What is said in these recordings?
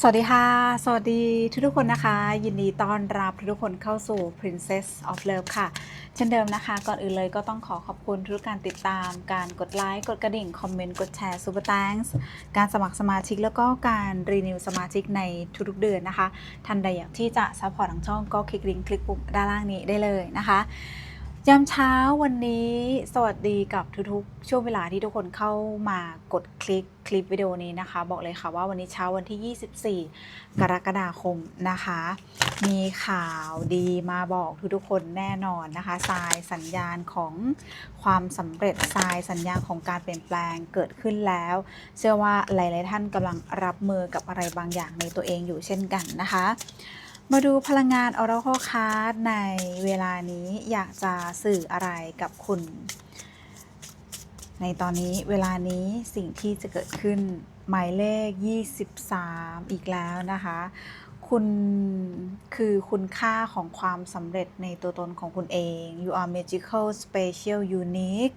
สวัสดีค่ะ สวัสดีทุกทุกๆคนนะคะ ยินดีต้อนรับทุกๆคนเข้าสู่ Princess of Love ค่ะ เช่นเดิมนะคะ ก่อนอื่นเลยก็ต้องขอขอบคุณทุกการติดตาม การกดไลค์ กดกระดิ่ง คอมเมนต์ กดแชร์ Super Thanks การสมัครสมาชิกแล้วก็การรีนิวสมาชิกในทุกๆเดือนนะคะ ท่านใดอยากที่จะซัพพอร์ตทางช่องก็คลิกลิงก์คลิกปุ่มด้านล่างนี้ได้เลยนะคะ ยามเช้าวันนี้สวัสดีกับทุกๆ ช่วงเวลาที่ทุกคนเข้ามากดคลิกคลิปวิดีโอนี้นะคะ บอกเลยค่ะว่าวันนี้เช้าวันที่ 24 กรกฎาคมนะคะ มีข่าวดีมาบอกทุกๆคนแน่นอนนะคะทรายสัญญาณของความสำเร็จทรายสัญญาณของการเปลี่ยนแปลงเกิดขึ้นแล้ว เชื่อว่าหลายๆท่านกำลังรับมือกับอะไรบางอย่างในตัวเองอยู่เช่นกันนะคะ มาดูพลังงาน Oracle Card ในเวลานี้อยากจะสื่ออะไรกับคุณ ในตอนนี้เวลานี้สิ่งที่จะเกิดขึ้นหมายเลข 23 อีกแล้วนะคะ คุณคือคุณค่าของความสำเร็จในตัวตนของคุณเอง you are magical special unique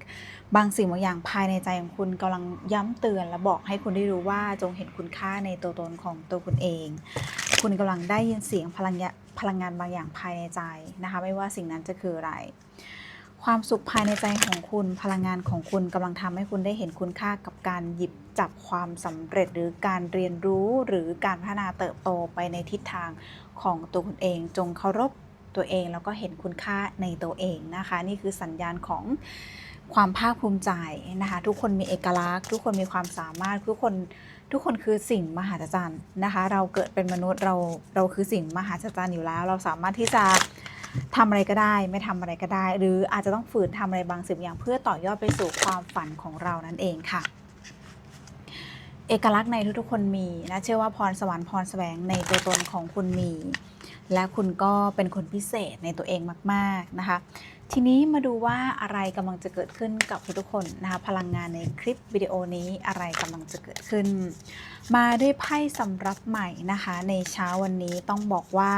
บางสิ่งบางอย่างภายในใจของคุณกำลังย้ำเตือนและบอกให้คุณได้รู้ว่าจงเห็นคุณค่าในตัวตนของตัวคุณเอง คุณกำลังได้ยินเสียงพลังงานพลังงานบางอย่างภายในใจนะคะ ไม่ว่าสิ่งนั้นจะคืออะไร ความสุขภายในใจของคุณพลังงานของคุณกำลังทำให้คุณได้เห็นคุณค่ากับการหยิบจับความสำเร็จหรือการเรียนรู้หรือการพัฒนาเติบโตไปในทิศทางของตัวคุณเอง จงเคารพตัวเองแล้วก็เห็นคุณค่าในตัวเองนะคะ นี่คือสัญญาณของความภาคภูมิใจนะคะ ทุกคนมีเอกลักษณ์ ทุกคนมีความสามารถทุกคนทุกคนคือสิ่งมหัศจรรย์นะคะ เราเกิดเป็นมนุษย์เราเราคือสิ่งมหัศจรรย์อยู่แล้ว เราสามารถที่จะ ทำอะไรก็ได้ไม่ทำอะไรก็ได้ หรืออาจจะต้องฝืนทำอะไรบางสิ่งอย่าง เพื่อต่อยอดไปสู่ความฝันของเรานั่นเองค่ะ เอกลักษณ์ในทุกๆคนมีนะเชื่อว่าพรสวรรค์พรแสวงในตัวตนของคุณมี และคุณก็เป็นคนพิเศษในตัวเองมากๆนะคะ ทีนี้มาดูว่าอะไรกำลังจะเกิดขึ้นกับทุกๆคนนะคะพลังงานในคลิปวิดีโอนี้อะไรกำลังจะเกิดขึ้น มาด้วยไพ่สำรับใหม่นะคะ ในเช้าวันนี้ต้องบอกว่า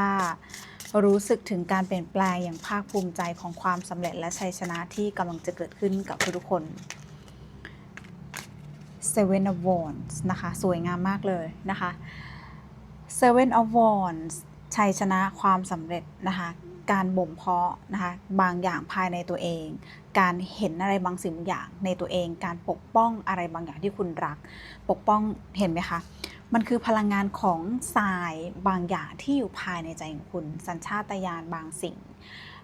รู้สึกถึงการเปลี่ยนแปลงอย่างภาคภูมิใจของความสำเร็จและชัยชนะที่กำลังจะเกิดขึ้นกับทุกๆคน Seven of Wands นะคะ สวยงามมากเลยนะคะ Seven of Wands ชัยชนะความสำเร็จนะคะ การบ่มเพาะนะคะบางอย่างภายในตัวเอง การเห็นอะไรบางสิ่งบางอย่างในตัวเอง การปกป้องอะไรบางอย่างที่คุณรัก ปกป้องเห็นไหมคะ มันคือพลังงานของทรายบางอย่างที่อยู่ภายในใจของคุณ สัญชาตญาณบางสิ่ง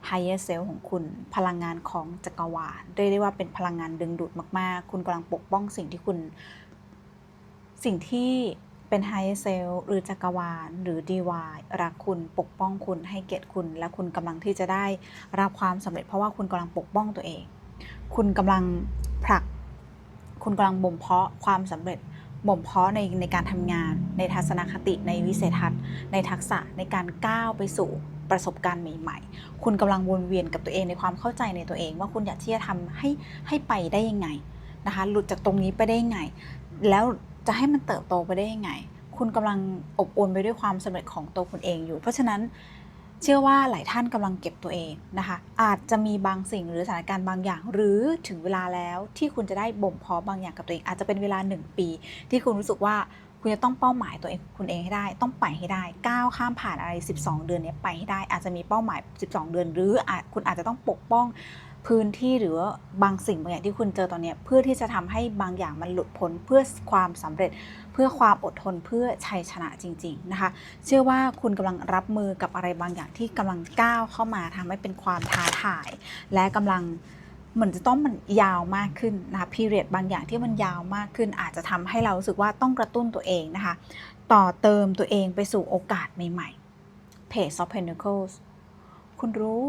higher self ของคุณ พลังงานของจักรวาลเรียกได้ว่าเป็นพลังงานดึงดูดมาก ๆ คุณกำลังปกป้องสิ่งที่คุณ สิ่งที่เป็น higher self หรือจักรวาล หรือ divine รักคุณปกป้องคุณให้เกียรติคุณ และคุณกำลังที่จะได้รับความสำเร็จเพราะว่าคุณกำลังปกป้องตัวเอง คุณกำลังผลัก คุณกำลังบ่มเพาะความสำเร็จ บ่มเพาะในในการทำงาน ในทัศนคติในวิสัยทัศน์ ในทักษะในการก้าวไปสู่ประสบการณ์ใหม่ ๆ คุณกำลังวนเวียนกับตัวเองในความเข้าใจในตัวเอง ว่าคุณอยากที่จะทำให้ให้ไปได้ยังไงนะคะหลุดจากตรงนี้ไปได้ยังไง แล้วจะให้มันเติบโตไปได้ยังไง คุณกำลังอบอวลไปด้วยความสำเร็จของตัวคุณเองอยู่ เพราะฉะนั้น เชื่อว่าหลายท่านกำลังเก็บตัวเองนะคะ อาจจะมีบางสิ่งหรือสถานการณ์บางอย่าง หรือถึงเวลาแล้วที่คุณจะได้บ่มเพาะบางอย่างกับตัวเอง อาจจะเป็นเวลา 1 ปี ที่คุณรู้สึกว่าคุณจะต้องเป้าหมายตัวเองคุณเองให้ได้ ต้องไปให้ได้ก้าวข้ามผ่านอะไร 12 เดือนเนี้ยไปให้ได้ อาจจะมีเป้าหมาย 12 เดือน หรืออคุณอาจจะต้องปกป้อง พื้นที่หรือว่าบางสิ่งบางอย่างที่คุณเจอตอนนี้เพื่อที่จะทำให้บางอย่างมันหลุดพ้นเพื่อความสำเร็จ เพื่อความอดทนเพื่อชัยชนะจริง ๆนะคะ เชื่อว่าคุณกำลังรับมือกับอะไรบางอย่างที่กำลังก้าวเข้ามาทำให้เป็นความท้าทาย และกำลังเหมือนจะต้องมันยาวมากขึ้นนะคะพีเรียดบางอย่างที่มันยาวมากขึ้น อาจจะทำให้เรารู้สึกว่าต้องกระตุ้นตัวเองนะคะ ต่อเติมตัวเองไปสู่โอกาสใหม่ๆ Page of Pentacles คุณรู้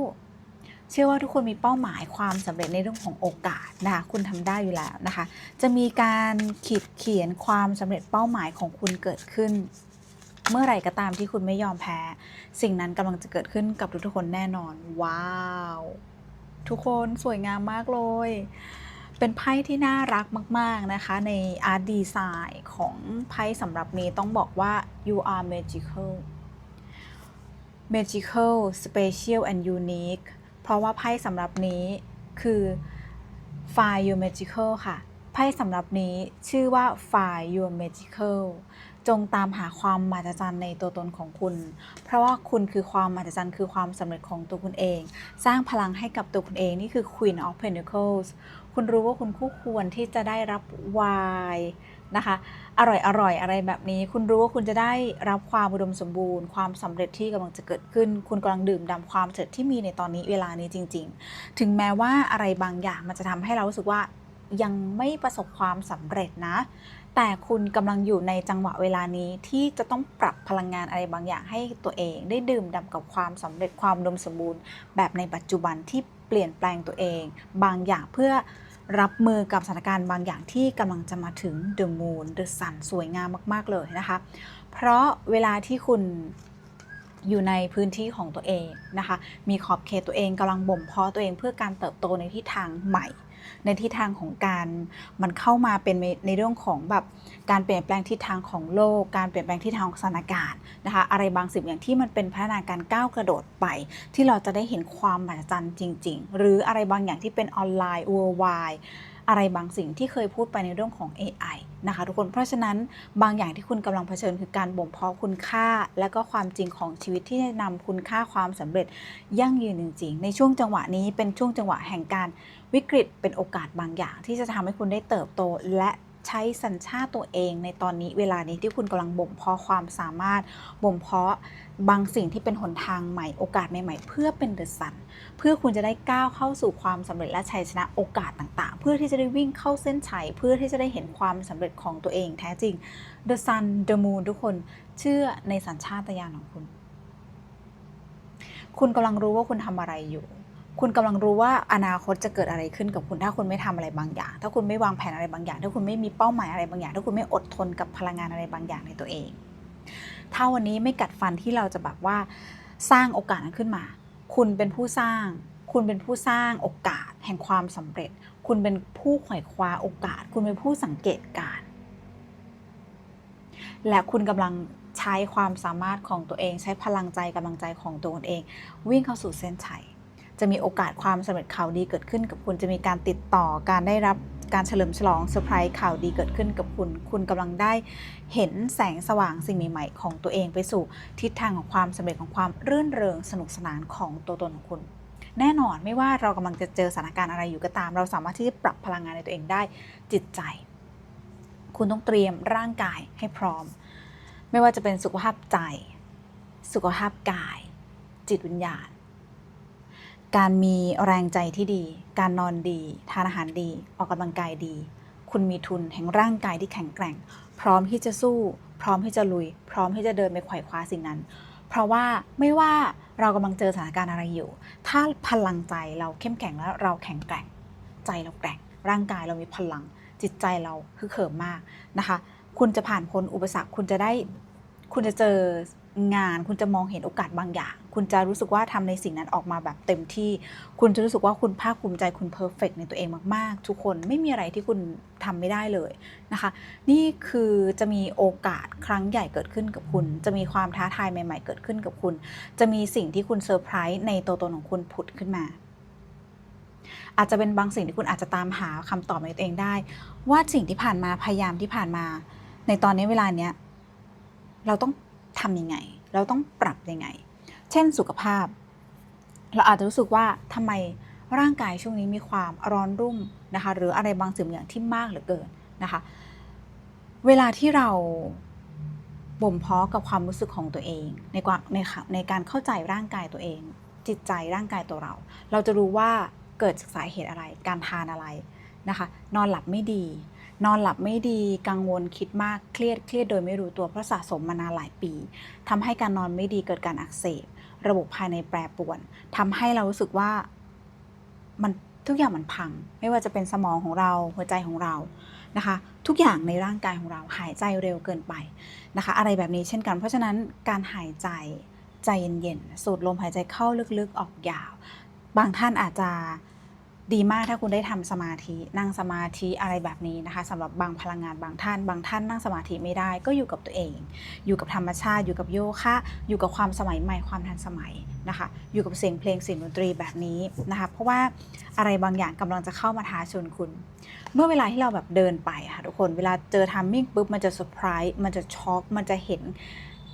เชื่อว่าทุกคนมีเป้าหมายความสำเร็จในเรื่องของโอกาสนะคะคุณทำได้อยู่แล้วนะคะ จะมีการขีดเขียนความสำเร็จเป้าหมายของคุณเกิดขึ้น เมื่อไหร่ก็ตามที่คุณไม่ยอมแพ้ สิ่งนั้นกำลังจะเกิดขึ้นกับทุกคนแน่นอน ว้าว ทุกคนสวยงามมากเลย เป็นไพ่ที่น่ารักมาก ๆ นะคะ ในอาร์ตดีไซน์ของไพ่สำหรับนี้ต้องบอกว่า you are magical magical special and unique เพราะว่าไพ่สำหรับนี้คือ Find Your Magical ค่ะ ไพ่สำหรับนี้ชื่อว่า Find Your Magical จงตามหาความมหัศจรรย์ในตัวตนของคุณ เพราะว่าคุณคือความมหัศจรรย์คือความสำเร็จของตัวคุณเอง สร้างพลังให้กับตัวคุณเองนี่คือ Queen of Pentacles คุณรู้ว่าคุณคู่ควรที่จะได้รับวาย นะคะ อร่อยอร่อยอะไรแบบนี้ คุณรู้ว่าคุณจะได้รับความอุดมสมบูรณ์ ความสำเร็จที่กำลังจะเกิดขึ้น คุณกำลังดื่มด่ำความสำเร็จที่มีในตอนนี้เวลานี้จริง ๆ ถึงแม้ว่าอะไรบางอย่างมันจะทำให้เรารู้สึกว่ายังไม่ประสบความสำเร็จนะ แต่คุณกำลังอยู่ในจังหวะเวลานี้ที่จะต้องปรับพลังงานอะไรบางอย่างให้ตัวเอง ได้ดื่มด่ำกับความสำเร็จความอุดมสมบูรณ์ แบบในปัจจุบันที่เปลี่ยนแปลงตัวเอง บางอย่างเพื่อ รับมือกับสถานการณ์บางอย่างที่กำลังจะมาถึง The Moon The Sun สวยงามมาก ๆ เลยนะคะ เพราะเวลาที่คุณอยู่ในพื้นที่ของตัวเองนะคะ มีขอบเขตตัวเองกำลังบ่มเพาะตัวเองเพื่อการเติบโตในทิศทางใหม่ ในทิศทางของการมันเข้ามาเป็นในเรื่องของแบบการเปลี่ยนแปลงทิศทางของโลก การเปลี่ยนแปลงทิศทางของสถานการณ์นะคะอะไรบางสิ่งอย่างที่มันเป็นพัฒนาการก้าวกระโดดไป ที่เราจะได้เห็นความมหัศจรรย์จริง ๆ หรืออะไรบางอย่างที่เป็นออนไลน์ worldwide อะไรบางสิ่งที่เคยพูดไปในเรื่องของ AI นะคะทุกคนเพราะฉะนั้นบางอย่างที่คุณกำลังเผชิญคือการบ่มเพาะคุณค่า และก็ความจริงของชีวิตที่จะนำคุณค่าความสำเร็จยั่งยืนจริงๆ ในช่วงจังหวะนี้เป็นช่วงจังหวะแห่งการวิกฤตเป็นโอกาสบางอย่าง ที่จะทำให้คุณได้เติบโตและ ใช้สัญชาติตัวเองในตอนนี้เวลานี้ที่คุณกำลังบ่มเพาะความสามารถบ่มเพาะบางสิ่งที่เป็นหนทางใหม่โอกาสใหม่ๆ เพื่อเป็นเดอะซันเพื่อคุณจะได้ก้าวเข้าสู่ความสำเร็จและชัยชนะโอกาสต่างๆ เพื่อที่จะได้วิ่งเข้าเส้นชัยเพื่อที่จะได้เห็นความสำเร็จของตัวเองแท้จริง The Sun The Moon ทุกคนเชื่อในสัญชาตญาณของคุณ คุณกำลังรู้ว่าคุณทำอะไรอยู่ คุณกำลังรู้ว่าอนาคตจะเกิดอะไรขึ้นกับคุณ ถ้าคุณไม่ทำอะไรบางอย่าง ถ้าคุณไม่วางแผนอะไรบางอย่าง ถ้าคุณไม่มีเป้าหมายอะไรบางอย่าง ถ้าคุณไม่อดทนกับพลังงานอะไรบางอย่างในตัวเอง ถ้าวันนี้ไม่กัดฟันที่เราจะแบบว่าสร้างโอกาสนั้นขึ้นมา คุณเป็นผู้สร้าง คุณเป็นผู้สร้างโอกาส แห่งความสำเร็จ คุณเป็นผู้ไขว่คว้าโอกาส คุณเป็นผู้สังเกตการณ์และคุณกำลังใช้ความสามารถของตัวเอง ใช้พลังใจกำลังใจของตัวเอง วิ่งเข้าสู่เส้นชัย จะมีโอกาสความสำเร็จข่าวดีเกิดขึ้นกับคุณจะมีการติดต่อการได้รับการเฉลิมฉลองเซอร์ไพรส์ข่าวดีเกิดขึ้นกับคุณ คุณกำลังได้เห็นแสงสว่างสิ่งใหม่ๆ ของตัวเองไปสู่ทิศทางของความสำเร็จของความรื่นเริงสนุกสนานของตัวตนของคุณ แน่นอนไม่ว่าเรากำลังจะเจอสถานการณ์อะไรอยู่ก็ตาม เราสามารถที่จะปรับพลังงานในตัวเองได้จิตใจ คุณต้องเตรียมร่างกายให้พร้อม ไม่ว่าจะเป็นสุขภาพใจ สุขภาพกาย จิตวิญญาณ การมีแรงใจที่ดี การนอนดี ทานอาหารดี ออกกำลังกายดี คุณมีทุนแห่งร่างกายที่แข็งแกร่ง พร้อมที่จะสู้ พร้อมที่จะลุย พร้อมที่จะเดินไปไขว่คว้าสิ่งนั้น เพราะว่าไม่ว่าเรากำลังเจอสถานการณ์อะไรอยู่ ถ้าพลังใจเราเข้มแข็งและเราแข็งแกร่ง ใจเราแกร่ง ร่างกายเรามีพลัง จิตใจเราคือเขิมมากนะคะ คุณจะผ่านพ้นอุปสรรค คุณจะได้ คุณจะเจองาน คุณจะมองเห็นโอกาสบางอย่าง คุณจะรู้สึกว่าทำในสิ่งนั้นออกมาแบบเต็มที่ คุณจะรู้สึกว่าคุณภาคภูมิใจคุณเพอร์เฟกในตัวเองมาก ๆ ทุกคนไม่มีอะไรที่คุณทำไม่ได้เลยนะคะ นี่คือจะมีโอกาสครั้งใหญ่เกิดขึ้นกับคุณ จะมีความท้าทายใหม่ ๆ เกิดขึ้นกับคุณ จะมีสิ่งที่คุณเซอร์ไพรส์ในตัวตนของคุณผุดขึ้นมา อาจจะเป็นบางสิ่งที่คุณอาจจะตามหาคำตอบในตัวเองได้ ว่าสิ่งที่ผ่านมาพยายามที่ผ่านมา ในตอนนี้เวลาเนี้ยเราต้องทำยังไง เราต้องปรับยังไง เช่นสุขภาพ เราอาจจะรู้สึกว่าทำไมร่างกายช่วงนี้มีความร้อนรุ่มนะคะหรืออะไรบางสิ่งอย่างที่มากเหลือเกินนะคะเวลาที่เราบ่มเพาะกับความรู้สึกของตัวเอง ในความในค่ะในการเข้าใจร่างกายตัวเอง จิตใจร่างกายตัวเรา เราจะรู้ว่าเกิดจากสาเหตุอะไร การทานอะไรนะคะ นอนหลับไม่ดี นอนหลับไม่ดี กังวลคิดมากเครียดเครียดโดยไม่รู้ตัวเพราะสะสมมานานหลายปีทำให้การนอนไม่ดีเกิดการอักเสบ ระบบภายในแปรปรวนทำให้เรารู้สึกว่ามันทุกอย่างมันพัง ไม่ว่าจะเป็นสมองของเราหัวใจของเรานะคะ ทุกอย่างในร่างกายของเราหายใจเร็วเกินไปนะคะ อะไรแบบนี้เช่นกัน เพราะฉะนั้นการหายใจใจเย็นๆสูดลมหายใจเข้าลึกๆออกยาว บางท่านอาจจะ ดีมากถ้าคุณได้ทำสมาธินั่งสมาธิอะไรแบบนี้นะคะสำหรับบางพลังงานบางท่าน บางท่านนั่งสมาธิไม่ได้ก็อยู่กับตัวเอง อยู่กับธรรมชาติ อยู่กับโยคะ อยู่กับความสมัยใหม่ความทันสมัยนะคะ อยู่กับเสียงเพลงเสียงดนตรีแบบนี้นะคะ เพราะว่าอะไรบางอย่างกำลังจะเข้ามาท้าชนคุณ เมื่อเวลาที่เราแบบเดินไปค่ะทุกคนเวลาเจอทัมมิ่งปุ๊บมันจะเซอร์ไพรส์มันจะช็อกมันจะเห็น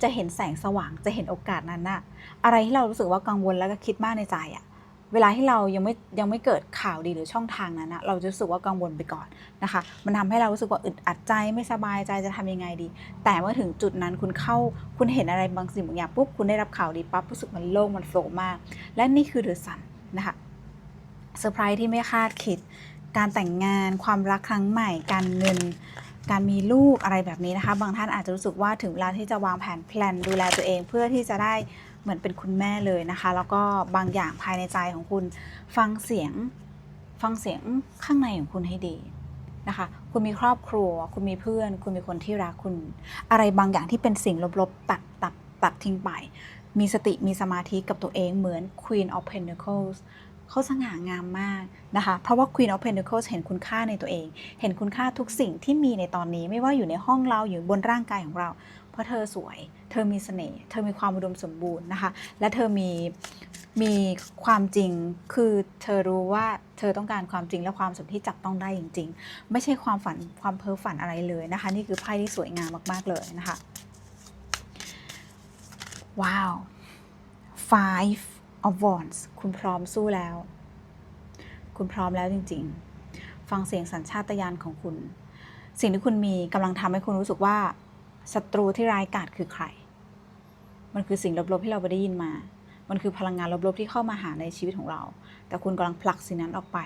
จะเห็นแสงสว่างจะเห็นโอกาสนั้นน่ะอะไรที่เรารู้สึกว่ากังวลแล้วก็คิดมากในใจอะ เวลาที่เรายังไม่ยังไม่เกิดข่าวดีหรือช่องทางนั้นนะเราจะรู้สึกว่ากังวลไปก่อนนะคะ มันทำให้เรารู้สึกว่าอึดอัดใจไม่สบายใจจะทำยังไงดี แต่เมื่อถึงจุดนั้นคุณเข้าคุณเห็นอะไรบางสิ่งบางอย่างปุ๊บคุณได้รับข่าวดีปั๊บรู้สึกมันโล่งมันโฟล์มาก และนี่คือเดอะซันนะคะเซอร์ไพรส์ที่ไม่คาดคิด การแต่งงานความรักครั้งใหม่ การเงินการมีลูกอะไรแบบนี้นะคะ บางท่านอาจจะรู้สึกว่าถึงเวลาที่จะวางแผนแพลนดูแลตัวเองเพื่อที่จะได้ เหมือนเป็นคุณแม่เลยนะคะ แล้วก็บางอย่างภายในใจของคุณฟังเสียงฟังเสียงข้างในของคุณให้ดีนะคะ คุณมีครอบครัว คุณมีเพื่อน คุณมีคนที่รักคุณ อะไรบางอย่างที่เป็นสิ่งลบๆ ตัดตัดตัดทิ้งไป มีสติมีสมาธิกับตัวเองเหมือน Queen of Pentacles เขาสง่างามมากนะคะ เพราะว่า Queen of Pentacles เห็นคุณค่าในตัวเอง เห็นคุณค่าทุกสิ่งที่มีในตอนนี้ ไม่ว่าอยู่ในห้องเราอยู่บนร่างกายของเรา เพราะเธอสวย ธอมีเสน่ห์เธอมีความอุดมสมบูรณ์นะคะ และเธอมีมีความจริงคือเธอรู้ว่าเธอต้องการความจริงและความสุขที่จับต้องได้จริง ๆ ไม่ใช่ความฝันความเพ้อฝันอะไรเลยนะคะ นี่คือไพ่ที่สวยงามมาก ๆ เลยนะคะ ว้าว five of wands คุณพร้อมสู้แล้ว คุณพร้อมแล้วจริง ๆ ฟังเสียงสัญชาตญาณของคุณ สิ่งที่คุณมีกำลังทำให้คุณรู้สึกว่าศัตรูที่ร้ายกาจคือใคร มันคือสิ่งลบๆที่เราไปได้ยินมา มันคือพลังงานลบๆที่เข้ามาหาในชีวิตของเรา แต่คุณกำลังผลักสิ่งนั้นออกไป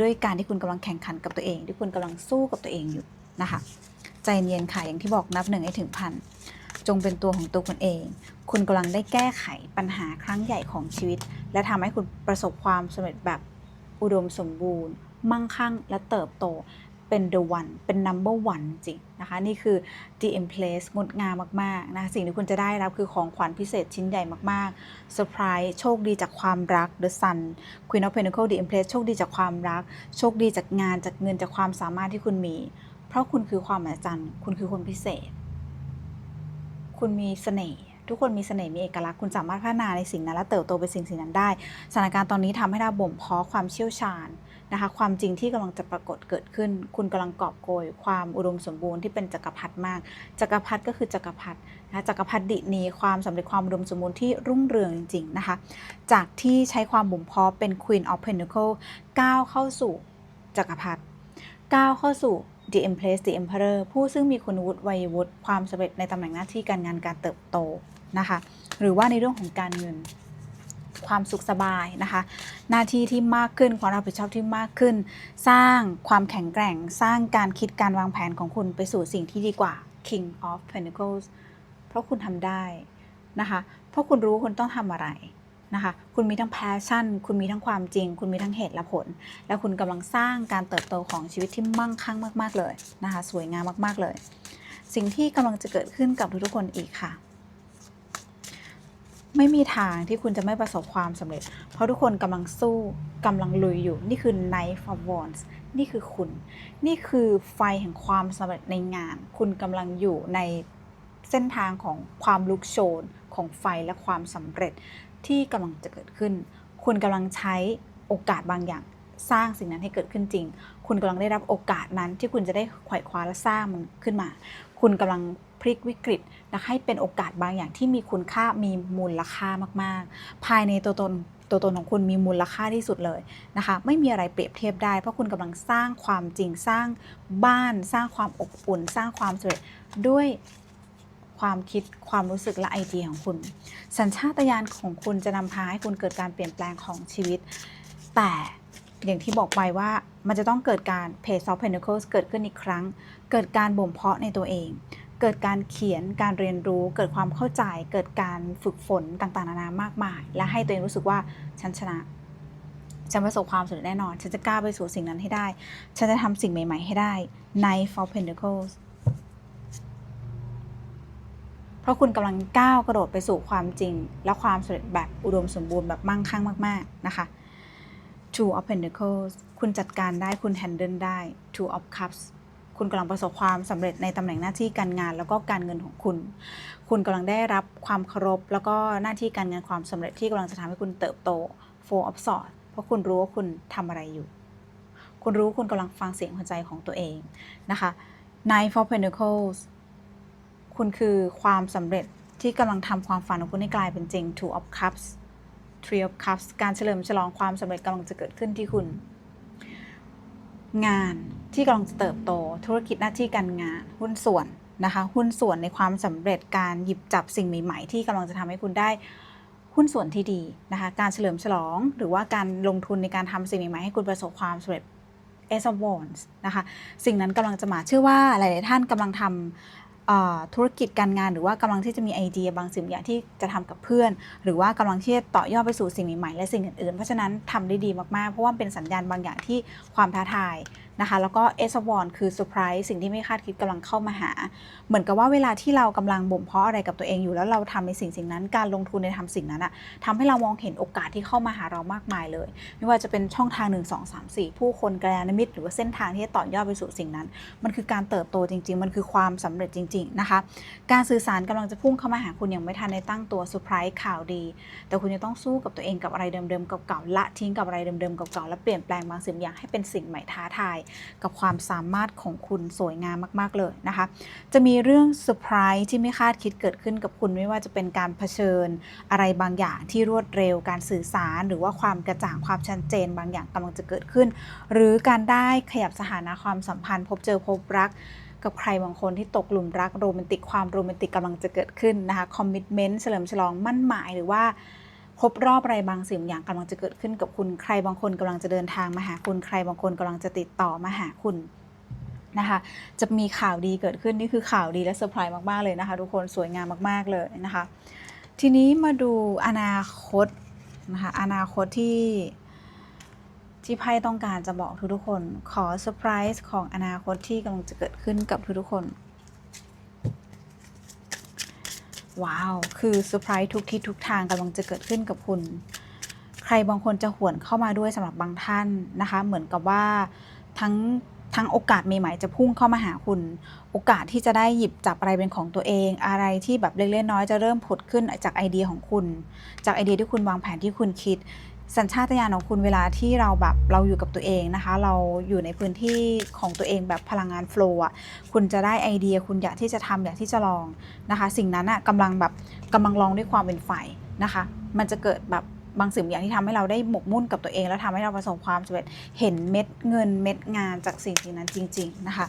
ด้วยการที่คุณกำลังแข่งขันกับตัวเอง ที่คุณกำลังสู้กับตัวเองอยู่นะคะ ใจเย็นค่ะอย่างที่บอกนับหนึ่งให้ถึงพันจงเป็นตัวของตัวคุณเอง คุณกำลังได้แก้ไขปัญหาครั้งใหญ่ของชีวิต และทำให้คุณประสบความสำเร็จแบบอุดมสมบูรณ์ มั่งคั่งและเติบโต เป็น the one เป็น number one จริงนะคะนี่คือ the in place งดงามมากๆนะสิ่งที่คุณจะได้รับคือของขวัญพิเศษชิ้นใหญ่มากๆเซอร์ไพรส์โชคดีจากความรัก the sun queen of pentacles the in place โชคดีจากความรัก โชคดีจากงานจากเงินจากความสามารถที่คุณมี เพราะคุณคือความมหัศจรรย์คุณคือคนพิเศษ คุณมีเสน่ห์ทุกคนมีเสน่ห์มีเอกลักษณ์คุณสามารถพัฒนาในสิ่งนั้นและเติบโตไปสิ่งสิ่งนั้นได้สถานการณ์ตอนนี้ทำให้เราบ่มเพาะความเชี่ยวชาญ นะคะความจริงที่กำลังจะปรากฏเกิดขึ้น คุณกำลังกอบโกย ความอุดมสมบูรณ์ที่เป็นจักรพรรดิมาก จักรพรรดิก็คือจักรพรรดินะจักรพรรดินีความสำเร็จความอุดมสมบูรณ์ที่รุ่งเรืองจริง ๆ นะคะ จากที่ใช้ความบ่มเพาะเป็น Queen of Pentacles ก้าวเข้าสู่จักรพรรดิก้าวเข้าสู่ The Empress The Emperor ผู้ซึ่งมีคุณวุฒิวัยวุฒิความสำเร็จในตำแหน่งหน้าที่การงานการเติบโตนะคะ หรือว่าในเรื่องของการเงิน ความสุขสบายนะคะ หน้าที่ที่มากขึ้นความรับผิดชอบที่มากขึ้น สร้างความแข็งแกร่ง สร้างการคิดการวางแผนของคุณไปสู่สิ่งที่ดีกว่า King of Pentacles เพราะคุณทำได้นะคะ เพราะคุณรู้คุณต้องทำอะไรนะคะ คุณมีทั้ง passion คุณมีทั้งความจริง คุณมีทั้งเหตุและผล และคุณกำลังสร้างการเติบโตของชีวิตที่มั่งคั่งมาก ๆ เลยนะคะ สวยงามมาก ๆ เลย สิ่งที่กำลังจะเกิดขึ้นกับทุกๆคนอีกค่ะ ไม่มีทางที่คุณจะไม่ประสบความสำเร็จ เพราะทุกคนกำลังสู้กำลังลุยอยู่ นี่คือ Knife of Wands นี่คือคุณ นี่คือไฟแห่งความสำเร็จในงาน คุณกำลังอยู่ในเส้นทางของความลุกโชน ของไฟและความสำเร็จที่กำลังจะเกิดขึ้น คุณกำลังใช้โอกาสบางอย่างสร้างสิ่งนั้นให้เกิดขึ้นจริง คุณกำลังได้รับโอกาสนั้นที่คุณจะได้ไขว่คว้าและสร้างมันขึ้นมา คุณกำลังพลิกวิกฤต และให้เป็นโอกาสบางอย่างที่มีคุณค่ามีมูลค่ามาก ๆ ภายในตัวตนตัวตนของคุณมีมูลค่าที่สุดเลยนะคะ ไม่มีอะไรเปรียบเทียบได้ เพราะคุณกำลังสร้างความจริงสร้างบ้าน สร้างความอบอุ่น สร้างความสำเร็จด้วยความคิดความรู้สึกและไอเดียของคุณ สัญชาตญาณของคุณจะนำพาให้คุณเกิดการเปลี่ยนแปลงของชีวิต แต่อย่างที่บอกไปว่ามันจะต้องเกิดการ Page of Pentacles เกิดขึ้นอีกครั้ง เกิดการบ่มเพาะในตัวเอง เกิดการเขียนการเรียนรู้ เกิดความเข้าใจ เกิดการฝึกฝนต่างๆนานามากมาย และให้ตัวเองรู้สึกว่าฉันชนะฉันประสบความสำเร็จแน่นอน ฉันจะกล้าไปสู่สิ่งนั้นให้ได้ ฉันจะทำสิ่งใหม่ ๆ ให้ได้ Knife of Pentacles เพราะคุณกำลังก้าวกระโดดไปสู่ความจริง และความสำเร็จแบบอุดมสมบูรณ์แบบมั่งคั่งมาก ๆ นะคะ two of pentacles คุณจัดการได้คุณ handle ได้ two of cups คุณกำลังประสบความสำเร็จในตำแหน่งหน้าที่การงาน แล้วก็การเงินของคุณ คุณกำลังได้รับความเคารพ แล้วก็หน้าที่การงานความสำเร็จที่กำลังจะทำให้คุณเติบโต four of swords เพราะคุณรู้ว่าคุณทำอะไรอยู่ คุณรู้คุณกำลังฟังเสียงหัวใจของตัวเองนะคะ nine of pentacles คุณคือความสำเร็จที่กำลังทำความฝันของคุณให้กลายเป็นจริง two of cups three of cups การเฉลิมฉลองความสำเร็จกำลังจะเกิดขึ้นที่คุณ งานที่กำลังจะเติบโต ธุรกิจหน้าที่การงานหุ้นส่วนนะคะหุ้นส่วนในความสำเร็จการหยิบจับสิ่งใหม่ ๆ ที่กำลังจะทำให้คุณได้หุ้นส่วนที่ดีนะคะการเฉลิมฉลอง หรือว่าการลงทุนในการทำสิ่งใหม่ ๆ ให้คุณประสบความสำเร็จ Ace of Wands นะคะสิ่งนั้นกำลังจะมาเชื่อว่าหลาย ๆ ท่านกำลังทำเอ่อ ธุรกิจการงานหรือว่ากำลังที่จะมีไอเดียบางสิ่งอย่างที่จะทำกับเพื่อน หรือว่ากำลังที่จะต่อยอดไปสู่สิ่งใหม่ๆและสิ่งอื่นๆ เพราะฉะนั้นทำได้ดีมากๆ เพราะว่าเป็นสัญญาณบางอย่างที่ความท้าทาย นะคะแล้วก็ Ace of Wands คือเซอร์ไพรส์สิ่งที่ไม่คาดคิดกำลังเข้ามาหา เหมือนกับว่าเวลาที่เรากำลังบ่มเพาะอะไรกับตัวเองอยู่แล้วเราทำในสิ่งสิ่งนั้น การลงทุนในทำสิ่งนั้นอะทำให้เรามองเห็นโอกาสที่เข้ามาหาเรามากมายเลย ไม่ว่าจะเป็นช่องทาง 1 2 3 4 ผู้คนกลยาณมิตร หรือว่าเส้นทางที่จะต่อยอดไปสู่สิ่งนั้น มันคือการเติบโตจริง ๆ มันคือความสำเร็จจริง ๆนะคะ การสื่อสารกำลังจะพุ่งเข้ามาหาคุณอย่างไม่ทันในตั้งตัวเซอร์ไพรส์ข่าวดี แต่คุณจะต้องสู้กับตัวเองกับอะไรเดิมๆเก่าๆละทิ้งกับอะไรเดิมๆเก่าๆและเปลี่ยนแปลงบางสิ่งอย่างให้เป็นสิ่งใหม่ท้าทายกับความสามารถของคุณสวยงามมาก ๆ เลยนะคะ จะมีเรื่องเซอร์ไพรส์ที่ไม่คาดคิดเกิดขึ้นกับคุณไม่ว่าจะเป็นการเผชิญอะไรบางอย่างที่รวดเร็วการสื่อสาร หรือว่าความกระจ่างความชัดเจนบางอย่างกำลังจะเกิดขึ้น หรือการได้ขยับสถานะความสัมพันธ์ พบเจอพบรักกับใครบางคนที่ตกหลุมรักโรแมนติกความโรแมนติกกำลังจะเกิดขึ้นนะคะคอมมิชเมนต์เฉลิมฉลองมั่นหมายหรือว่า ครบรอบอะไรบางสิ่งอย่างกำลังจะเกิดขึ้นกับคุณใครบางคนกำลังจะเดินทางมาหาคุณใครบางคนกำลังจะติดต่อมาหาคุณนะคะจะมีข่าวดีเกิดขึ้นนี่คือข่าวดีและเซอร์ไพรส์มาก ๆ เลยนะคะทุกคนสวยงามมาก ๆ เลยนะคะ ทีนี้มาดูอนาคตนะคะอนาคตที่ที่ไพ่ต้องการจะบอกทุกๆคน ขอเซอร์ไพรส์ของอนาคตที่กำลังจะเกิดขึ้นกับทุกๆคน ว้าว คือเซอร์ไพรส์ทุกทิศทุกทางกำลังจะเกิดขึ้นกับคุณ ใครบางคนจะหวนเข้ามาด้วยสำหรับบางท่านนะคะ เหมือนกับว่าทั้งทั้งโอกาสใหม่ๆจะพุ่งเข้ามาหาคุณ โอกาสที่จะได้หยิบจับอะไรเป็นของตัวเอง อะไรที่แบบเล็กๆน้อยๆจะเริ่มผุดขึ้นจากไอเดียของคุณ จากไอเดียที่คุณวางแผนที่คุณคิดสัญชาตญาณของคุณเวลาที่เราแบบเราอยู่กับตัวเองนะคะ เราอยู่ในพื้นที่ของตัวเองแบบพลังงานโฟล์อะคุณจะได้ไอเดีย คุณอยากที่จะทำอยากที่จะลองนะคะ สิ่งนั้นอะกำลังแบบกำลังลองด้วยความเป็นไฟนะคะ มันจะเกิดแบบบางสิ่งอย่างที่ทำให้เราได้หมกมุ่นกับตัวเอง แล้วทำให้เราประสบความสำเร็จเห็นเม็ดเงินเม็ดงานจากสิ่งสิ่งนั้นจริง ๆ นะคะ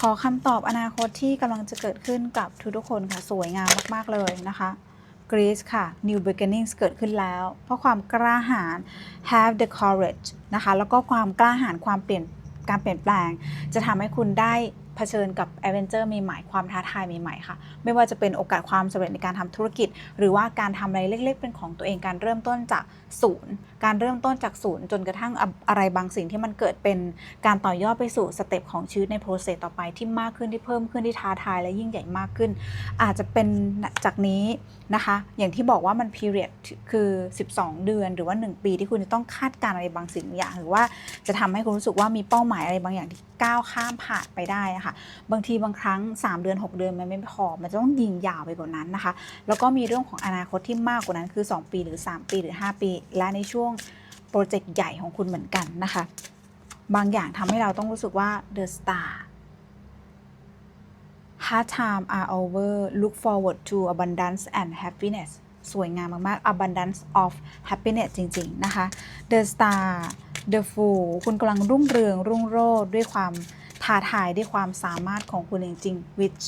ขอคำตอบอนาคตที่กำลังจะเกิดขึ้นกับทุกๆคนค่ะสวยงามมากๆเลยนะคะ กรีซค่ะ New Beginnings เกิดขึ้นแล้ว เพราะความกล้าหาญ have the courage นะคะ แล้วก็ความกล้าหาญความเปลี่ยนการเปลี่ยนแปลง จะทำให้คุณได้เผชิญกับ a อ v e n เจอร์ใหม่ๆความท้าทายใหม่ๆค่ะ ไม่ว่าจะเป็นโอกาสความสำเร็จในการทำธุรกิจ หรือว่าการทำอะไรเล็ก ๆ เป็นของตัวเองการเริ่มต้นจากศูนย์ การเริ่มต้นจากศูนย์จนกระทั่งอะอะไรบางสิ่งที่มันเกิดเป็นการต่อยอดไปสู่สเต็ปของชีวิตในโปรเซสต่อไปที่มากขึ้นที่เพิ่มขึ้นที่ท้าทายและยิ่งใหญ่มากขึ้น อาจจะเป็นจากนี้นะคะ อย่างที่บอกว่ามัน period คือ 12 เดือนหรือว่า 1 ปีที่คุณจะต้องคาดการณ์อะไรบางสิ่งบางอย่าง หรือว่าจะทำให้คุณรู้สึกว่ามีเป้าหมายอะไรบางอย่างที่ก้าวข้ามผ่านไปได้ะค่ะ บางทีบางครั้ง 3 เดือน 6 เดือนมันไม่พอ มันจะต้องยิงยาวไปกว่านั้นนะคะ แล้วก็มีเรื่องของอนาคตที่มากกว่านั้นคือ 2 ปีหรือ 3 ปีหรือ 5 ปี และในช่วงโปรเจกต์ใหญ่ของคุณเหมือนกันนะคะ บางอย่างทำให้เราต้องรู้สึกว่า the star hard time are over look forward to abundance and happiness สวยงามมากๆ abundance of happiness จริง ๆ นะคะ the star the fool คุณกำลังรุ่งเรืองรุ่งโรจน์ด้วยความท้าทายด้วยความสามารถของคุณจริงๆ which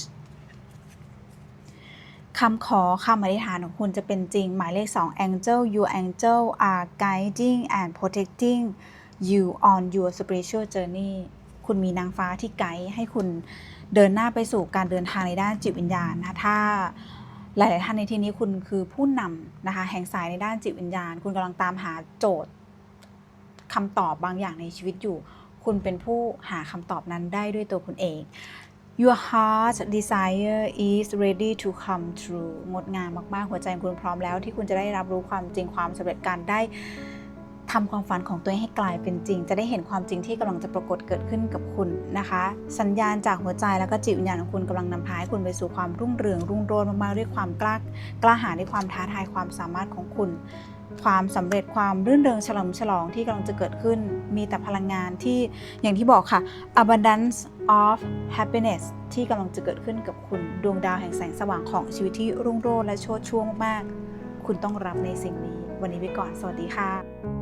คำขอคำอธิษฐานของคุณจะเป็นจริง หมายเลข 2 angel your angel are guiding and protecting you on your spiritual journey คุณมีนางฟ้าที่ไกด์ให้คุณ เดินหน้าไปสู่การเดินทางในด้านจิตวิญญาณนะถ้าหลาย ๆ ท่านในที่นี้คุณคือผู้นำนะคะแห่งสายในด้านจิตวิญญาณ คุณกำลังตามหาโจทย์คำตอบบางอย่างในชีวิตอยู่ คุณเป็นผู้หาคำตอบนั้นได้ด้วยตัวคุณเอง Your heart desire is ready to come true งดงามมาก ๆ หัวใจคุณพร้อมแล้วที่คุณจะได้รับรู้ความจริงความสำเร็จการได้ ทำความฝันของตัวเองให้กลายเป็นจริง จะได้เห็นความจริงที่กำลังจะปรากฏเกิดขึ้นกับคุณนะคะ สัญญาณจากหัวใจแล้วก็จิตวิญญาณของคุณกำลังนำพาให้คุณไปสู่ความรุ่งเรืองรุ่งโรจน์มากๆด้วยความกล้ากล้าหาญด้วยความท้าทายความสามารถของคุณ ความสำเร็จความรื่นเริงฉลิมฉลองที่กำลังจะเกิดขึ้น มีแต่พลังงานที่อย่างที่บอกค่ะ abundance of happiness ที่กำลังจะเกิดขึ้นกับคุณดวงดาวแห่งแสงสว่างของชีวิตที่รุ่งโรจน์และโชดช่วงมากๆคุณต้องรับในสิ่งนี้ วันนี้ไปก่อน สวัสดีค่ะ